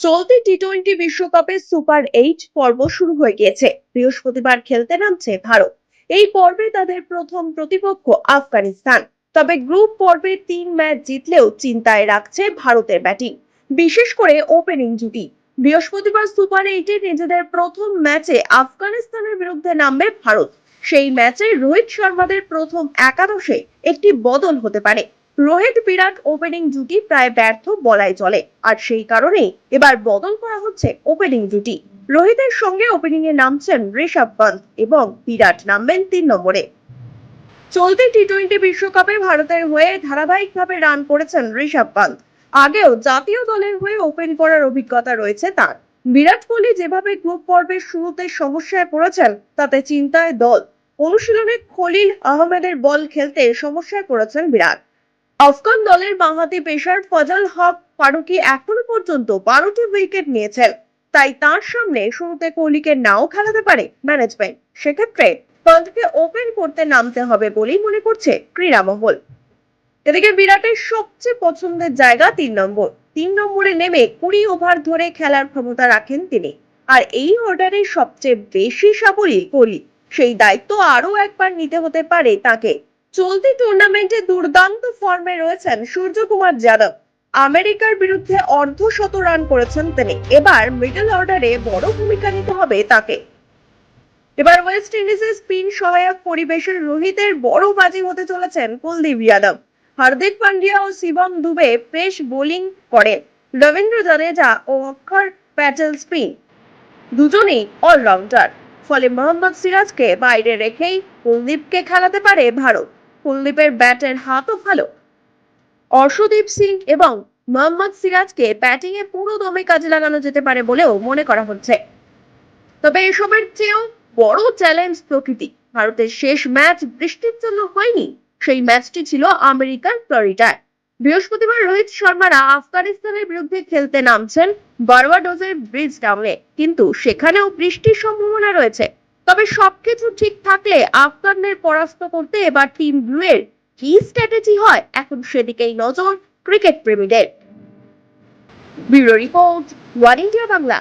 চলতি T twenty বিশ্বকাপের super eight পর্ব শুরু হয়ে গিয়েছে। বৃহস্পতিবার খেলতে নামছে ভারত। এই পর্বে তাদের প্রথম প্রতিপক্ষ আফগানিস্তান। তবে গ্রুপ পর্বে তিন ম্যাচ জিতলেও চিন্তায় রাখছে ভারতের ব্যাটিং বিশেষ করে ওপেনিং জুটি। বৃহস্পতিবার সুপার এইটে নিজেদের প্রথম ম্যাচে আফগানিস্তানের বিরুদ্ধে নামবে ভারত। সেই ম্যাচে রোহিত শর্মাদের প্রথম একাদশে একটি বদল হতে পারে। রোহিত বিরাট ওপেনিং জুটি প্রায় ব্যর্থ বলাই চলে। আর সেই কারণেই এবার বদল করা হচ্ছে ওপেনিং জুটি রোহিতের সঙ্গে ওপেনিং এ নামছেন ঋষভ পন্থ এবং বিরাট নামবেন তিন নম্বরে। চলতি টি টোয়েন্টি বিশ্বকাপে ভারতের হয়ে ধারাবাহিকভাবে রান করেছেন ঋষভ পন্থ। আগেও জাতীয় দলের হয়ে ওপেন করার অভিজ্ঞতা রয়েছে তার। বিরাট কোহলি যেভাবে গ্রুপ পর্বের শুরুতে সমস্যায় পড়েছেন, তাতে চিন্তায় দল। অনুশীলনে খলিল আহমেদের বল খেলতে সমস্যায় পড়েছেন বিরাট। আফগান দলের বাঁহাতি পেশার ফজল হক ফারুকি এখনও পর্যন্ত বারোটি উইকেট নিয়েছেন। তাই তার সামনে শুরুতে কোহলিকে নাও খেলাতে পারে ম্যানেজমেন্ট সেক্ষেত্রে পন্থকে ওপেন করতে নামতে হবে বলেই মনে করছে ক্রীড়া মহল এদিকে বিরাটের সবচেয়ে পছন্দের জায়গা তিন নম্বর। তিন নম্বরে নেমে কুড়ি ওভার ধরে খেলার ক্ষমতা রাখেন তিনি। আর এই অর্ডারে সবচেয়ে বেশি সাফল্য কোহলি। সেই দায়িত্ব আরও একবার নিতে হতে পারে তাকে। চলতি টুর্নামেন্টে দুর্দান্ত ফর্মে রয়েছেন সূর্যকুমার যাদব। আমেরিকার বিরুদ্ধে অর্ধ শত রান করেছেন তিনি। এবার মিডল অর্ডারে বড় ভূমিকা নিতে হবে তাকে। এবার ওয়েস্ট ইন্ডিজের স্পিন সহায়ক পরিবেশের রোহিতের বড় বাজি হতে চলেছেন কুলদীপ যাদব। হার্দিক পান্ডিয়া ও শিবম দুবে পেশ বোলিং করে রবীন্দ্র জাদেজা ও অক্ষর প্যাটেল স্পিন দুজনেই অলরাউন্ডার ফলে মোহাম্মদ সিরাজকে বাইরে রেখেই কুলদীপকে খেলাতে পারে ভারত। কুলদীপের ব্যাটের হাতও ভালো। অর্শদীপ সিং এবং মোহাম্মদ সিরাজকে ব্যাটিং এ পুরো দমে কাজে লাগানো যেতে পারে বলেও মনে করা হচ্ছে। তবে এসবের চেয়েও বড় চ্যালেঞ্জ প্রকৃতি। ভারতের শেষ ম্যাচ বৃষ্টির জন্য হয়নি। সেই ম্যাচটি ছিল আমেরিকার ফ্লোরিডায়। বৃহস্পতিবার রোহিত শর্মারা আফগানিস্তানের বিরুদ্ধে খেলতে নামছেন বারবাডোজের ব্রিজ টাউনে কিন্তু সেখানেও বৃষ্টির সম্ভাবনা রয়েছে। তবে সবকিছু ঠিক থাকলে আফগানদের পরাস্ত করতে এবার টিম ব্লুয়ের কি স্ট্র্যাটেজি হয়, এখন সেদিকেই নজর ক্রিকেট প্রেমীদের। Bureau report One India Bangla